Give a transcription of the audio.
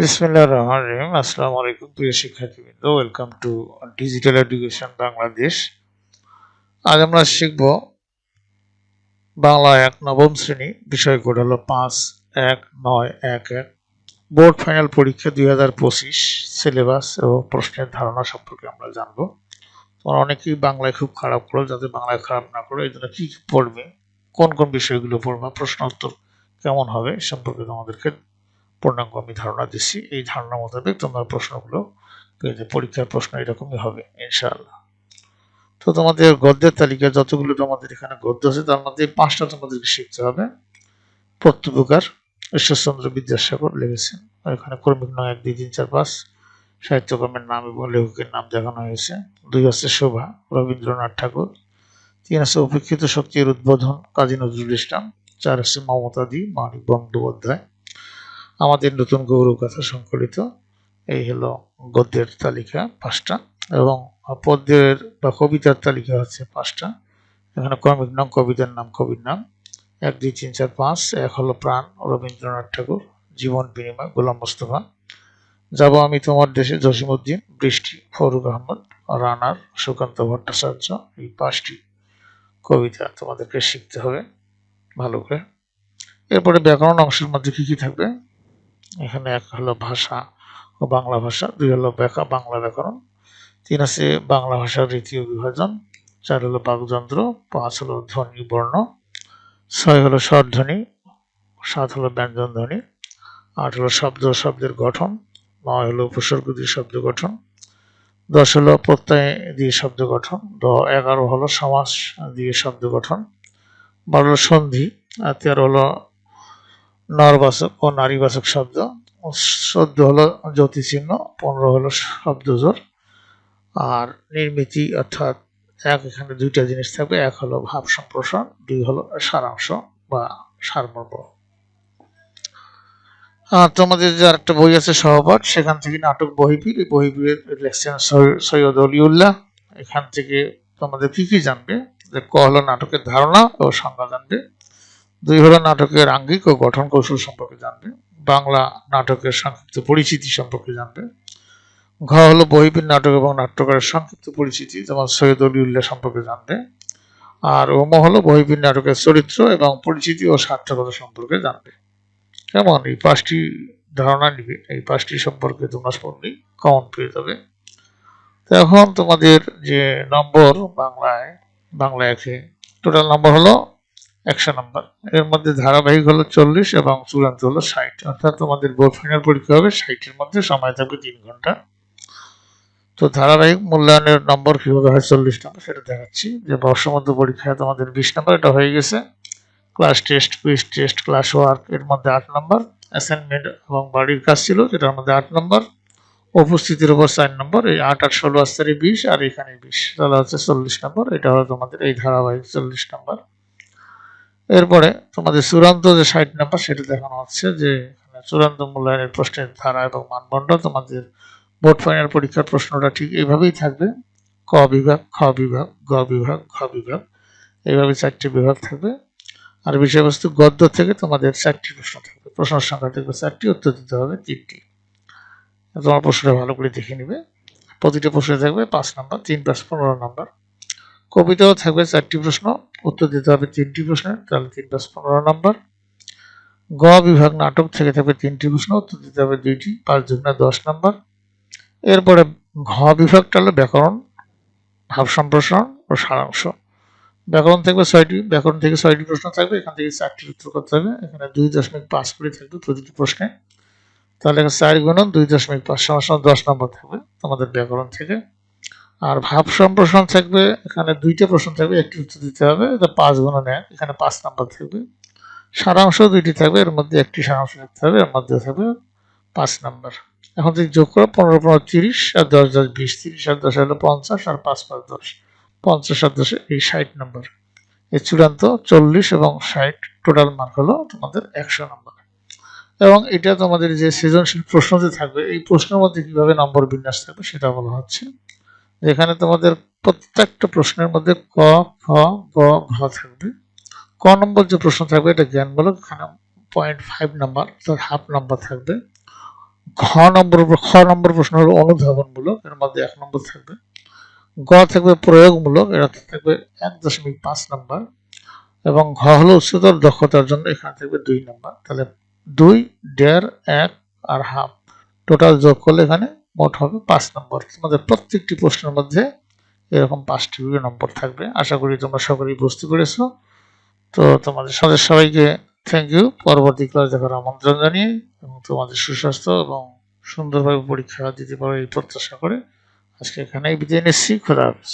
বিসমিল্লাহির রহমানির রহিম। আসসালামু আলাইকুম প্রিয় welcome to digital education Bangladesh. আজ আমরা শিখব এক নবম পাঁচ, এক, নয়, এক এক। বোর্ড ফাইনাল পরীক্ষা দুই হাজার পঁচিশ, সিলেবাস এবং প্রশ্নের ধারণা সম্পর্কে আমরা জানব। তোমরা অনেকেই বাংলায় খুব খারাপ করো, যাতে বাংলায় খারাপ না করো এই জন্য কী পড়বে, কোন কোন বিষয়গুলো পড়বা, প্রশ্ন উত্তর কেমন হবে সম্পর্কে তোমাদেরকে পূর্ণাঙ্গ আমি ধারণা দিচ্ছি। এই ধারণা মোতাবেক তোমার প্রশ্নগুলো পরীক্ষার প্রশ্ন এরকমই হবে, ইনশাআল্লাহ। তো তোমাদের গদ্যের তালিকা যতগুলো তোমাদের এখানে গদ্য আছে, তার মধ্যে পাঁচটা তোমাদেরকে শিখতে হবে। প্রত্যুপকার, ঈশ্বরচন্দ্র বিদ্যাসাগর লিখেছেন। এখানে কর্মিক নয় এক দুই তিন চার পাঁচ, সাহিত্যকর্মের নাম এবং লেখকের নাম দেখানো হয়েছে। দুই আছে শোভা, রবীন্দ্রনাথ ঠাকুর। তিন আছে উপেক্ষিত শক্তির উদ্বোধন, কাজী নজরুল ইসলাম। চার আছে মমতাদি, মানিক বন্দ্যোপাধ্যায়। আমাদের নতুন গৌরব কথা সংকলিত। এই হলো গদ্যের তালিকা পাঁচটা এবং পদ্যের বা কবিতার তালিকা হচ্ছে পাঁচটা। এখানে কর্মিক নাম কবিতার নাম, কবির নাম। এক, দুই, তিন, চার, পাঁচ। এক হলো প্রাণ, রবীন্দ্রনাথ ঠাকুর, জীবন বিনিময়, গোলাম মোস্তফা। যাব আমি তোমার দেশে জসিমুদ্দিন বৃষ্টি, ফরুক আহমদ, রানার, সুকান্ত ভট্টাচার্য, এই পাঁচটি কবিতা তোমাদেরকে শিখতে হবে ভালো করে। এরপরে ব্যাকরণ অংশের মধ্যে কি কি থাকবে? এখানে এক হলো ভাষা ও বাংলা ভাষা, দুই হলো ব্যাকা বাংলা ব্যাকরণ। তিন আছে বাংলা ভাষার রীতি ও বিভাজন। চার হলো বাগযন্ত্র পাঁচ হলো ধ্বনি, বর্ণ। ছয় হলো স্বরধ্বনি, সাত হলো ব্যঞ্জন ধ্বনি আট হলো শব্দ শব্দের গঠন, নয় হলো উপসর্গ দিয়ে শব্দ গঠন, দশ হলো প্রত্যয় দিয়ে শব্দ গঠন এগারো হলো সমাস দিয়ে শব্দ গঠন, বারো হলো সন্ধি, আর তেরো হলো নরবাচক ও নারীবাচক শব্দ। চোদ্দ হলো জ্যোতিচিহ্ন, পনেরো হলো শব্দজোর আর নির্মিতি অর্থাৎ এক, এখানে দুইটা জিনিস থাকবে। এক হলো ভাব সম্প্রসারণ, দুই হলো সারাংশ বা সারমর্ম। তোমাদের যে আরেকটা বই আছে সহপাঠ, সেখান থেকে নাটক বহিবীর এই বহিবীর লেখছেন সৈয়দ অলিউল্লাহ। এখান থেকে তোমাদের কি কি জানবে? যে ক হলো নাটকের ধারণা ও সংজ্ঞা জানবে। দুই হলো নাটকের আঙ্গিক ও গঠন কৌশল সম্পর্কে জানবে। বাংলা নাটকের সংক্ষিপ্ত পরিচিতি সম্পর্কে জানবে। ঘ হলো বহিবীর নাটক এবং নাট্যকারের সংক্ষিপ্ত পরিচিতি, যেমন সৈয়দ উল্লাহ সম্পর্কে জানবে। আর ওম হলো বহিবীর নাটকের চরিত্র এবং পরিচিতি ও সার্থকতা সম্পর্কে জানবে। কেমন? এই পাঁচটি ধারণা নিবে। এই পাঁচটি সম্পর্কে তোমরা পড়লেই কমন পেয়ে যাবে। তো এখন তোমাদের যে নম্বর বাংলায় বাংলা একে টোটাল নম্বর হলো একশো নম্বর। এর মধ্যে ধারাবাহিক হলো চল্লিশ এবং চূড়ান্ত হলো ষাট। অর্থাৎ তোমাদের বোর্ড ফাইনাল পরীক্ষা হবে ষাটের মধ্যে, সময় থাকবে তিন ঘণ্টা। তো ধারাবাহিক মূল্যায়নের নম্বর কীভাবে হয় চল্লিশ নম্বর, সেটা দেখাচ্ছি। যে বর্ষমধ্য পরীক্ষায় তোমাদের বিশ নম্বর, এটা হয়ে গেছে। Class test, quiz test, class work, এর মধ্যে আট নম্বর। অ্যাসাইনমেন্ট এবং বাড়ির কাজ ছিল, যেটার মধ্যে আট নম্বর। উপস্থিতির উপর চার নম্বর, এই আট আট, ষোলো আস্তারি বিশ, আর এখানে বিশ। তাহলে হচ্ছে চল্লিশ নম্বর, এটা হলো তোমাদের এই ধারাবাহিক চল্লিশ নম্বর। এরপরে তোমাদের চূড়ান্ত যে ষাট নাম্বার সেটা দেখানো হচ্ছে যে, চূড়ান্ত মূল্যায়নের প্রশ্নের ধারা এবং মানদণ্ড তোমাদের বোর্ড ফাইনাল পরীক্ষার প্রশ্নটা ঠিক এইভাবেই থাকবে। ক বিভাগ, খ বিভাগ, গ বিভাগ, ঘ বিভাগ এইভাবে চারটি বিভাগ থাকবে। আর বিষয়বস্তু গদ্য থেকে তোমাদের চারটি প্রশ্ন থাকবে। প্রশ্নের সংখ্যা থাকবে চারটি, উত্তর দিতে হবে তিনটি। তোমার প্রশ্নটা ভালো করে দেখে নিবে। প্রতিটা প্রশ্নে থাকবে পাঁচ নাম্বার, তিন পাঁচ পনেরো নাম্বার। কবিতাও থাকবে চারটি প্রশ্ন। উত্তর দিতে হবে তিনটি প্রশ্নের, তাহলে তিন পাঁচ পনেরো নম্বর। গ বিভাগ নাটক থেকে থাকবে তিনটি প্রশ্ন, উত্তর দিতে হবে দুইটি, পাঁচ দুগুণা দশ নম্বর। এরপরে ঘ বিভাগটা হলো ব্যাকরণ, ভাব সম্প্রসারণ ও সারাংশ। ব্যাকরণ থাকবে ছয়টি, ব্যাকরণ থেকে ছয়টি প্রশ্ন থাকবে, এখান থেকে চারটি উত্তর করতে হবে, এখানে দুই দশমিক পাঁচ করে থাকবে প্রতিটি প্রশ্নে। তাহলে চার গুণন দুই দশমিক পাঁচ সময় দশ নম্বর থাকবে তোমাদের ব্যাকরণ থেকে। আর ভাব সম্প্রসারণ থাকবে, এখানে দুইটা প্রশ্ন থাকবে, একটি উত্তর দিতে হবে, এটা পাঁচ গুণন এক এখানে পাঁচ নাম্বার থাকবে। সারাংশ দুইটি থাকবে, এর মধ্যে একটি সারাংশ থাকতে হবে, এর মধ্যে থাকবে পাঁচ নাম্বার। এখন যদি যোগ করো, পনেরো পনেরো, তিরিশ, আর দশ দশ, বিশ, তিরিশ, আর দশ হলো পঞ্চাশ, আর পাঁচ পাঁচ, দশ। পঞ্চাশ, আর দশে, এই ষাট নম্বর। এই চূড়ান্ত চল্লিশ এবং ষাট, টোটাল মার্ক হলো তোমাদের একশো নম্বর। এবং এটা তোমাদের যে সৃজনশীল প্রশ্ন যে থাকবে, এই প্রশ্নের মধ্যে কীভাবে নম্বর বিন্যাস থাকবে সেটা বলা হচ্ছে। যেখানে তোমাদের প্রত্যেকটা প্রশ্নের মধ্যে ক খ গ, ঘ থাকবে। ক নম্বর যে প্রশ্ন থাকবে, এটা জ্ঞান জ্ঞানমূলক এখানে পয়েন্ট ফাইভ নাম্বার অর্থাৎ হাফ নাম্বার থাকবে। ঘ নম্বর, খ নম্বর প্রশ্ন হলো অনুধাবনমূলক, এর মধ্যে এক নম্বর থাকবে। গ থাকবে প্রয়োগমূলক এটাতে থাকবে এক দশমিক পাঁচ নম্বর এবং ঘ হলো উচ্চতর দক্ষতার জন্য এখানে থাকবে দুই নম্বর তাহলে দুই, দেড়, এক আর হাফ টোটাল যোগ করলে এখানে মোট হবে পাঁচ নম্বর। তোমাদের প্রত্যেকটি প্রশ্নের মধ্যে এরকম পাঁচটি করে নম্বর থাকবে। আশা করি তোমরা সকলেই বুঝতে পেরেছ। তো তোমাদের সাথে সবাইকে থ্যাংক ইউ পরবর্তী ক্লাস দেখার আমন্ত্রণ জানিয়ে এবং তোমাদের সুস্বাস্থ্য এবং সুন্দরভাবে পরীক্ষা দিতে পারো এই প্রত্যাশা করে। আজকে এখানেই বিদায় নিচ্ছি। খোদা হাফেজ।